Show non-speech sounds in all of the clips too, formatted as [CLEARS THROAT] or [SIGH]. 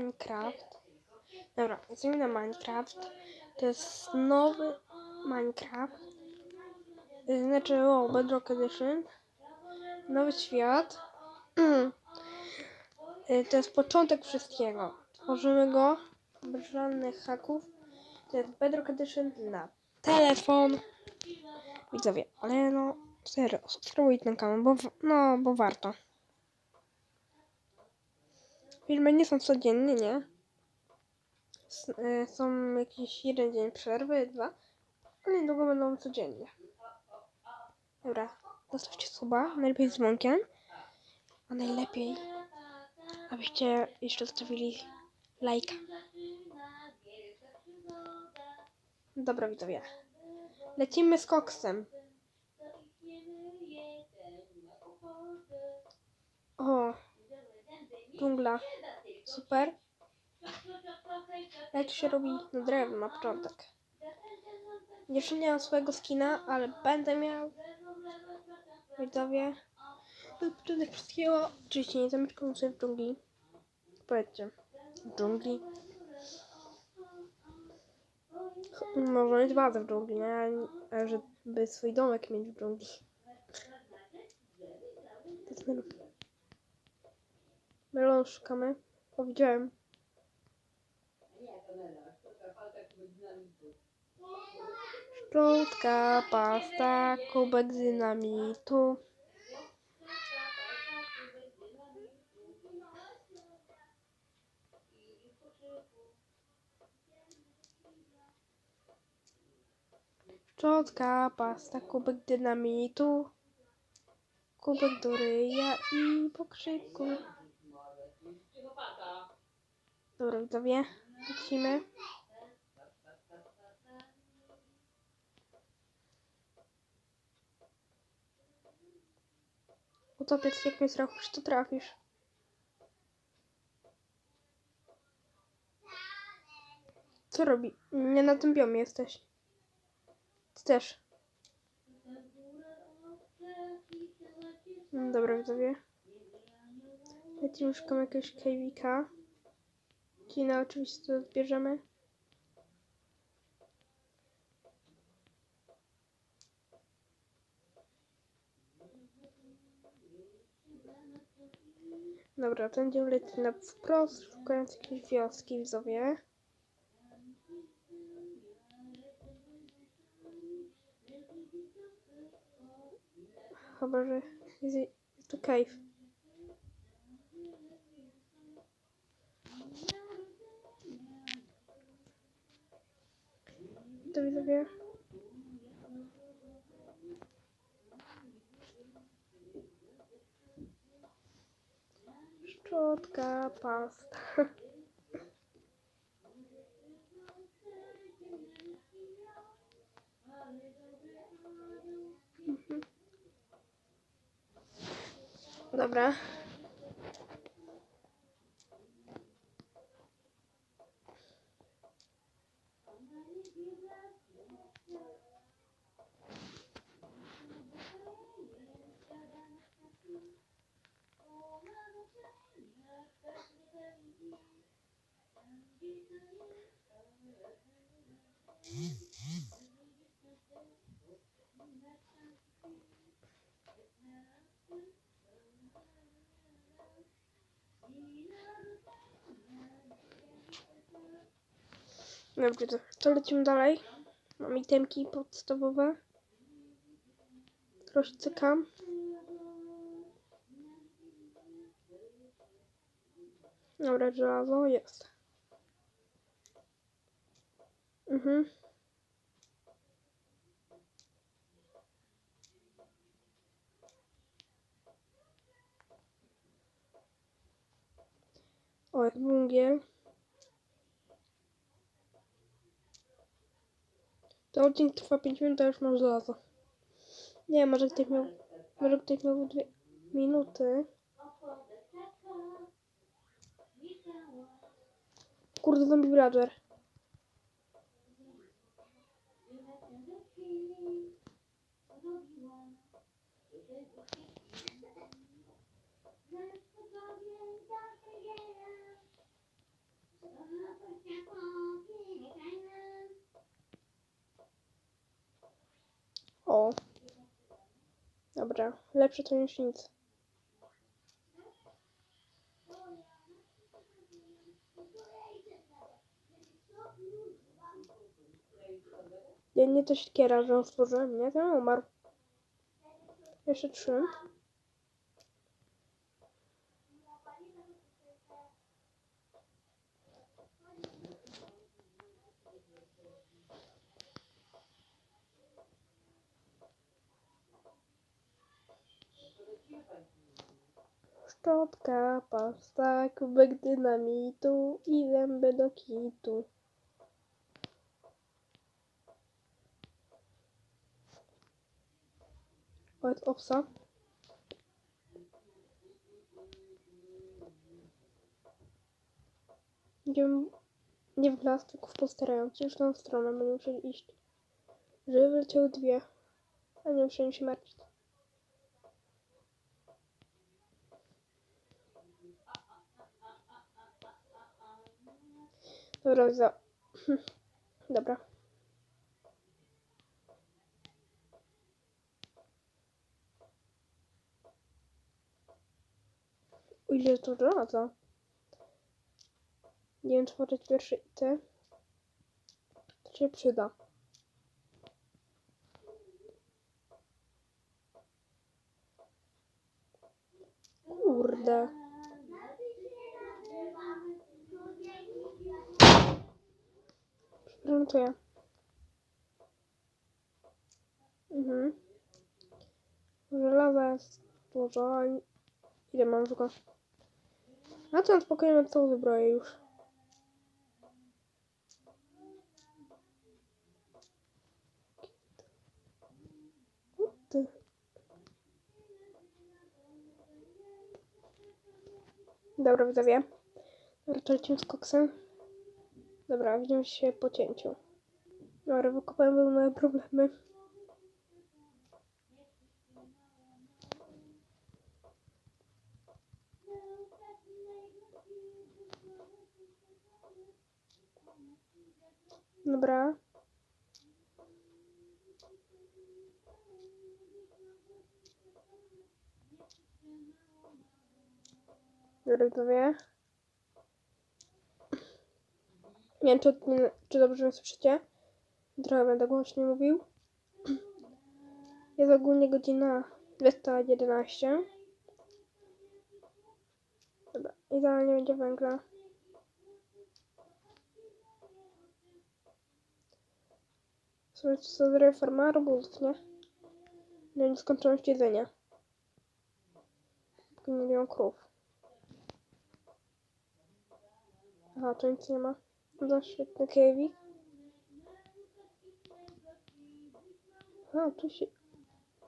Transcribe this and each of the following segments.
Minecraft. Dobra, lecimy na Minecraft. To jest nowy Minecraft. Znaczy, o, Bedrock Edition. Nowy świat. [CLEARS THROAT] Y, To jest początek wszystkiego. Tworzymy go bez żadnych haków. To jest Bedrock Edition na telefon. Widzowie, ale no serio, subskrybujcie ten kanał, bo, no, bo warto. Filmy nie są codziennie, nie? S- y, Są jakiś jeden dzień przerwy, dwa, ale niedługo będą codziennie. Dobra, zostawcie suba, najlepiej z dzwonkiem, a najlepiej, abyście jeszcze zostawili lajka. Dobra, widzowie. Lecimy z koksem. O, dżungla. Super. Jak się robi na drewno na początek? Jeszcze nie mam swojego skina, ale będę miał. Widzowie. Na początek wszystkiego. Oczywiście nie zamieszkam sobie w dżungli. Powiedzcie. W dżungli. Może mieć bazę w dżungli, nie? Ale żeby swój domek mieć w dżungli. To jest melon. Szukamy. O, widziałem. Szczotka, pasta, kubek z dynamitu. Szczotka, pasta, kubek dynamitu. Kubek do ryja i pokrzyku. Dobra, widzowie, lecimy. Utopiec, jak mnie trafisz, to trafisz. Co robi? Nie na tym biomie jesteś. Ty też. No Dobra, widzowie. Lecimy, szukamy jakiegoś kejwika. Kina oczywiście to zbierzemy. Dobra, będziemy lecieć na wprost, szukając jakiejś wioski, widzowie. Chyba, że jest, jest tu cave. To widzowie. Szczotka, pasta. Mhm. Dobra. Dobrze, to, to lecimy dalej. Mam itemki podstawowe. Troszkę cykam. Dobra, żelazo jest. Mhm. O, jest bungiel. To odcinek trwa 5 minut, a już mam żelazo. Nie, może ktoś miał, może ktoś miał dwie minuty. Kurde, zombie villager. O. Dobra, lepsze to niż nic. Nie, nie to siekiera, że ją stworzyłem, nie? Ten umarł. Jeszcze trzy. Szczotka, pasta, kubek dynamitu i zęby do kitu. Od owsa. Idziemy nie w las, tylko w postarając. Już tą stronę będę musiał iść. Żeby wyleciały dwie. A nie muszę się martwić. [CLEARS THROAT] Dobra, za... Dobra. Ile to żelaza? Nie wiem, ity. To się przyda. Kurde. Przepraszam, Mhm. Żelaza jest dużo. Ile mam tylko? Na spokojnie mam całą zbroję już. Ty. Dobra, widzowie. Lecimy z koksem. Dobra, widzimy się po cięciu. Dobra, wykopałem były moje problemy. Dobra. Dobra, widzowie. Nie wiem, czy, czy dobrze mnie słyszycie. Trochę będę głośniej mówił. Jest ogólnie godzina 211. Dobra, idealnie będzie węgla. Sobie co zrobię farma arbuzów, nie? No nie skończyłem jedzenia. Miałem krów. Aha, tu nic nie ma. No świetny kiewi. A, tu się...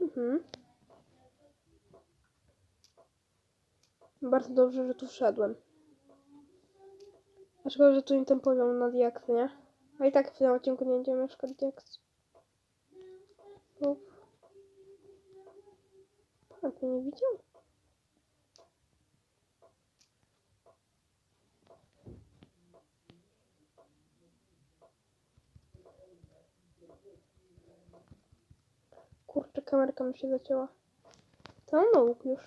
Mhm. Bardzo dobrze, że tu wszedłem. A szkoda, że tu nie ten poziom na diaks, nie? A i tak w tym odcinku nie będziemy szukać diaks. Pan nie widział? Kurczę, kamerka mi się zacięła. To on łuk już.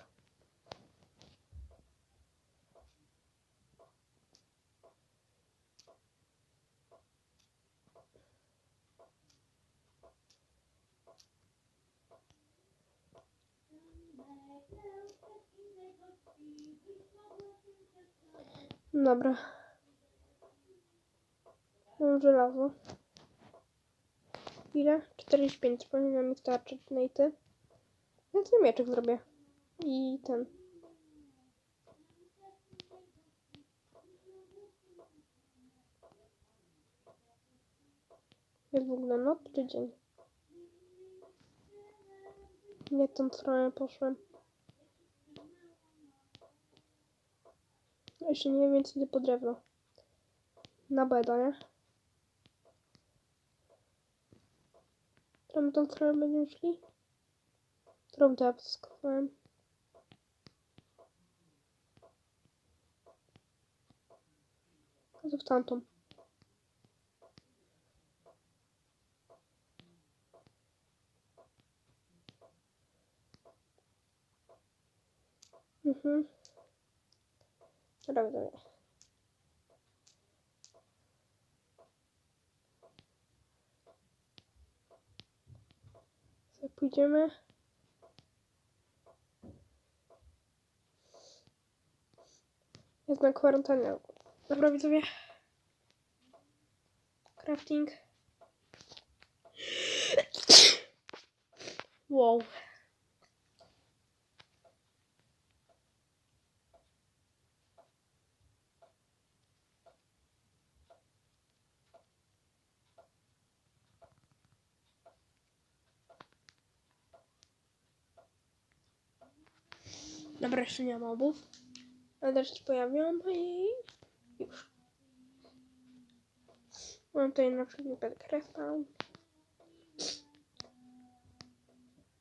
Dobra. Mam żelazo. Ile? 45. Powinno mi starczyć na ity. Ja mieczek zrobię. I ten. Jest w ogóle noc czy dzień? Nie tą stronę poszłem. Jeszcze nie wiem, więc idę po drewno. Na beda, nie? Tam tą stronę będziemy szli? Którą to ja poskowałem? No w tamtą. Mhm. Dobra, dobra. Pójdziemy. Jest na kwarantannie. Dobra, widzowie. Crafting. Wow. Dobra, jeszcze nie ma mobów. Ale też się pojawią i już. Mam tutaj na przykład Pet Respawn.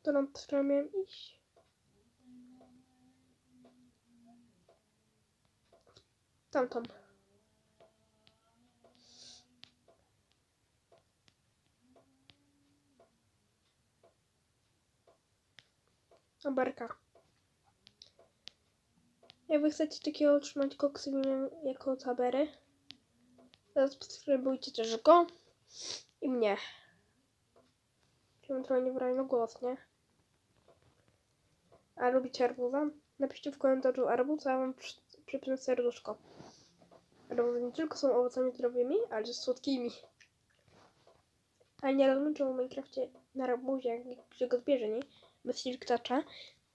Którą stronę miałem iść? Tamtą. Jak wy chcecie takiego otrzymać koksy jako tabery, subskrybujcie też go i mnie. Żebym trochę nie brał na głos, nie? A lubicie arbuza? Napiszcie w komentarzu arbuz, a wam przy- przypnę serduszko. Arbuzy nie tylko są owocami zdrowymi, ale też słodkimi. Ale nie rozumiem, czemu w Minecrafcie na arbuzie, się go zbierze, nie? Bez silktacza,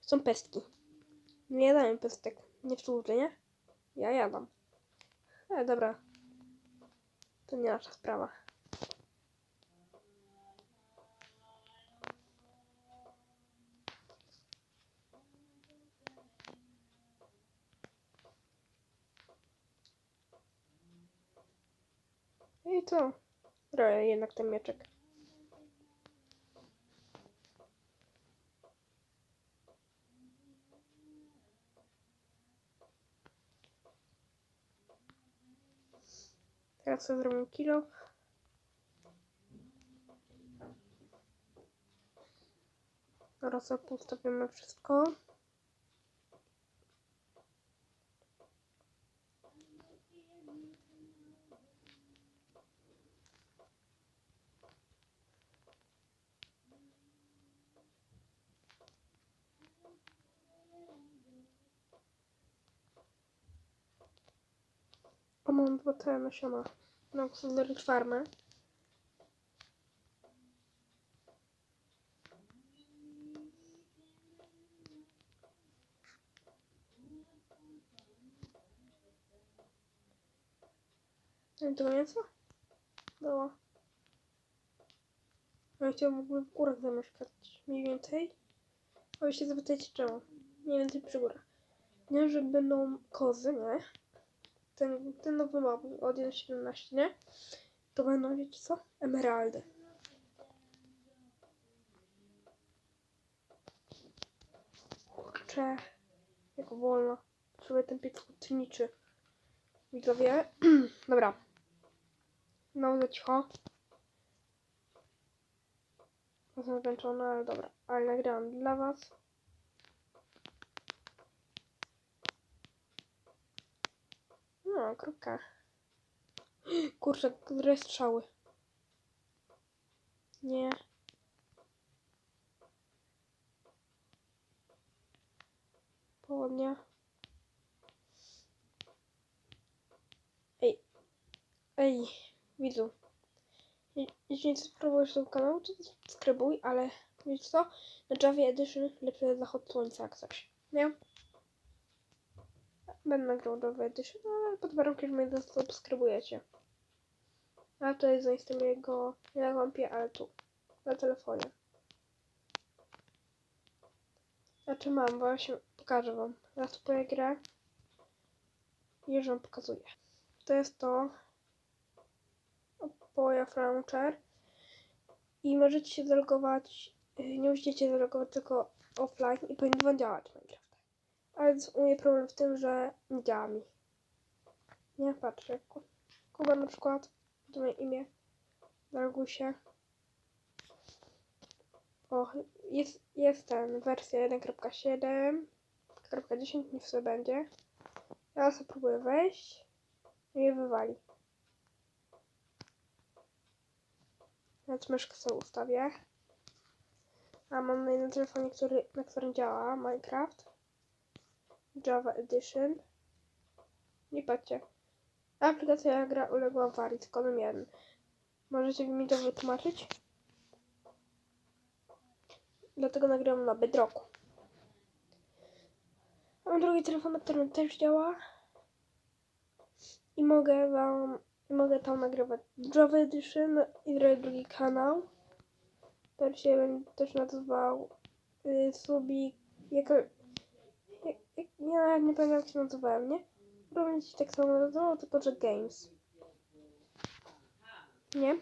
są pestki. Nie jadałem pestek. Nie w służbie, nie? Ja jadam. Ale dobra. To nie nasza sprawa. I co? Roję jednak ten mieczek. Teraz zrobię kilo. Teraz postawimy wszystko. O, mam dwa te nasiona. Na Auxiliary Farmę. Nie tego mięsa? Było. Ja chciałbym w ogóle w górach zamieszkać. Mniej więcej. A wy się zapytajcie czemu. Mniej więcej przy górach. Nie, że będą kozy, nie? Ten, ten nowy mob od 1.17, nie? To będą, wiecie co? Emeraldy. Kurczę, jak wolno. Czuję ten piec hutniczy. Widzowie. [CLEARS THROAT] Dobra. No, za cicho. Zmęczona, ale dobra. Ale nagrałam dla was. No, kropka. Kurczę, które strzały. Nie. Południa. Ej. Ej, widzu. Je- Jeśli nie spróbujesz tego kanału, to subskrybuj, ale wiecie co? Na Javie Edition lepszy jest zachód słońca jak coś. Nie? Będę nagrał Java Edition, ale pod warunkiem, że mnie zasubskrybujecie. A tutaj zainstaluję go nie na kompie, ale tu. Na telefonie. Znaczy mam, bo ja się pokażę wam. Zastupuję grę. I już wam pokazuję. To jest to. Opoja Launcher. I możecie się zalogować. yy, Nie musicie zalogować tylko offline i powinien wam działać. Ale u mnie problem w tym, że nie działa mi. Nie, patrzę. Ku- Kuba na przykład. To moje imię. Się. O, jest, jest ten, wersja 1.7. 1.10 niech sobie będzie. Ja sobie próbuję wejść i je wywali. Więc myszkę sobie ustawię. A mam na telefonie, który, na którym działa Minecraft. Java Edition. Nie patrzcie. Aplikacja gra uległa awarii z kodem 1. Możecie mi to wytłumaczyć? Dlatego nagrywam na Bedrocku. Mam drugi telefon, na którym też działa. I mogę wam, i mogę tam nagrywać Java Edition i zrobię drugi kanał. Który się też nazywał y, Subi, jako, jak, jak, ja nie pamiętam jak się nazywałem, nie? Się tak samo nazywał, tylko że Games. Nie?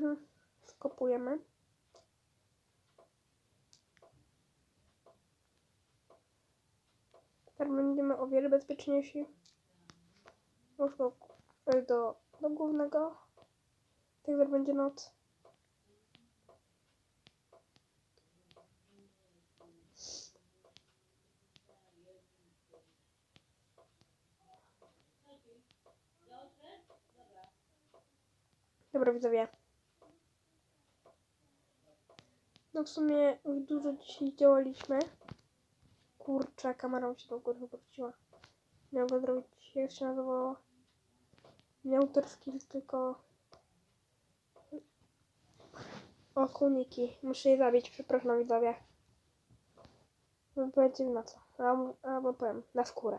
Mhm. Skopujemy. Teraz będziemy o wiele bezpieczniejsi. E, do, do głównego. Tak jak będzie noc. Dobra widzowie. No w sumie dużo dzisiaj działaliśmy. Kurczę, kamera mi się do góry wróciła. Miał zrobić, jak się nazywało? Nie autorski, tylko... O, kuniki. Muszę je zabić, przepraszam widzowie. Będzie na co? Albo, albo powiem, na skórę.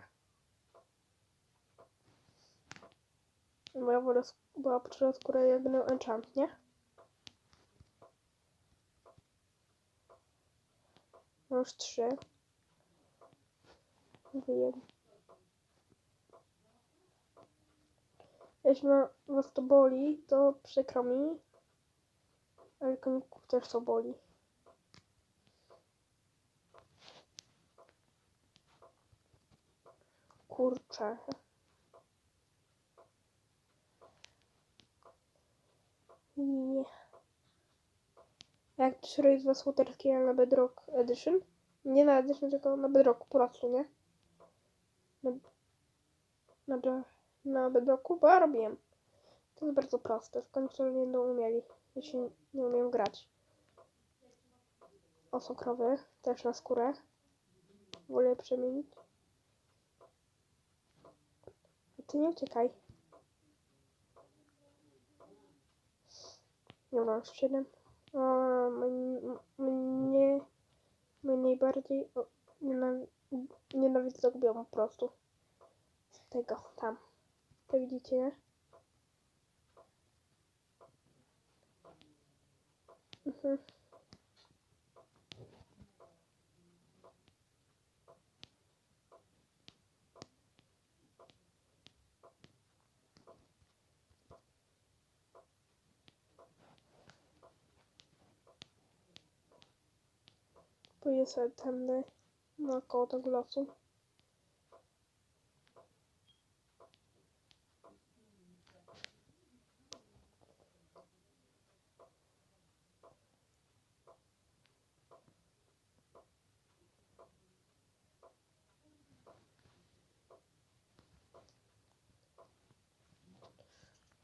Bo ja wolę, sk- była potrzebna skóra jak będę enchant, nie? Już trzy. Wyjem. Jeśli was to boli, to przykro mi. Ale koników też to boli. Kurczę. I... Jak któryś z was na Bedrock Edition? Nie na Edition, tylko na Bedrocku po prostu, nie? Na, na, na Bedrocku, bo ja robiłem. To jest bardzo proste, niektórzy nie będą umieli, jeśli nie umiem grać. O, są krowy, też na skórę. Wolę przemienić. Ty nie uciekaj. Nie mam 7. Mnie, mnie najbardziej nienawidzę lubią po prostu. Tego, tam. To widzicie, nie? Mhm. Pójdę sobie tędy naokoło tego lasu.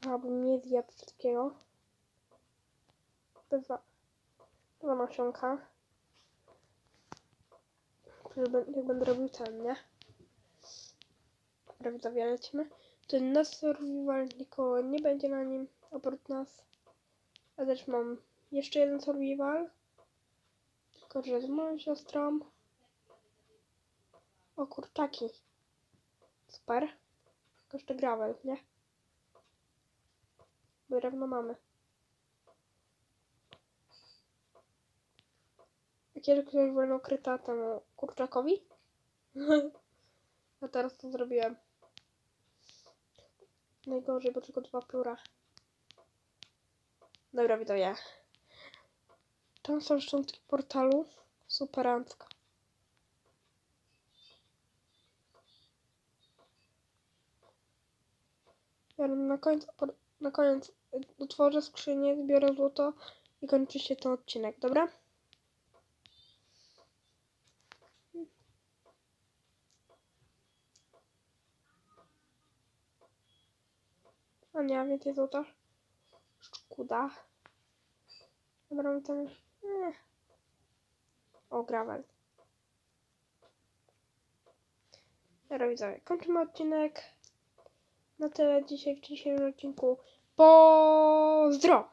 Abym nie zjadł wszystkiego. Dwa, dwa nasionka. Jak będę robił ten, nie? Widzowie, lecimy. To nasz survival nikogo nie będzie na nim oprócz nas. Ja też mam jeszcze jeden survival. Tylko, że z moją siostrą. O, kurczaki. Super. Tylko jeszcze gravel, nie? Drewno mamy. Kiedy ktoś wolno kryta temu kurczakowi? [LAUGHS] A teraz to zrobiłem. Najgorzej, bo tylko dwa pióra. Dobra, widzowie. Tam są szczątki portalu. Superancka. Ja na koniec, na koniec otworzę skrzynię, zbiorę złoto i kończy się ten odcinek, dobra? A nie, więcej złota. Szkoda. Dobra, mam tam... Eh. O, gravel. Dobra, widzowie, kończymy odcinek. Na tyle dzisiaj w dzisiejszym odcinku. Pozdro!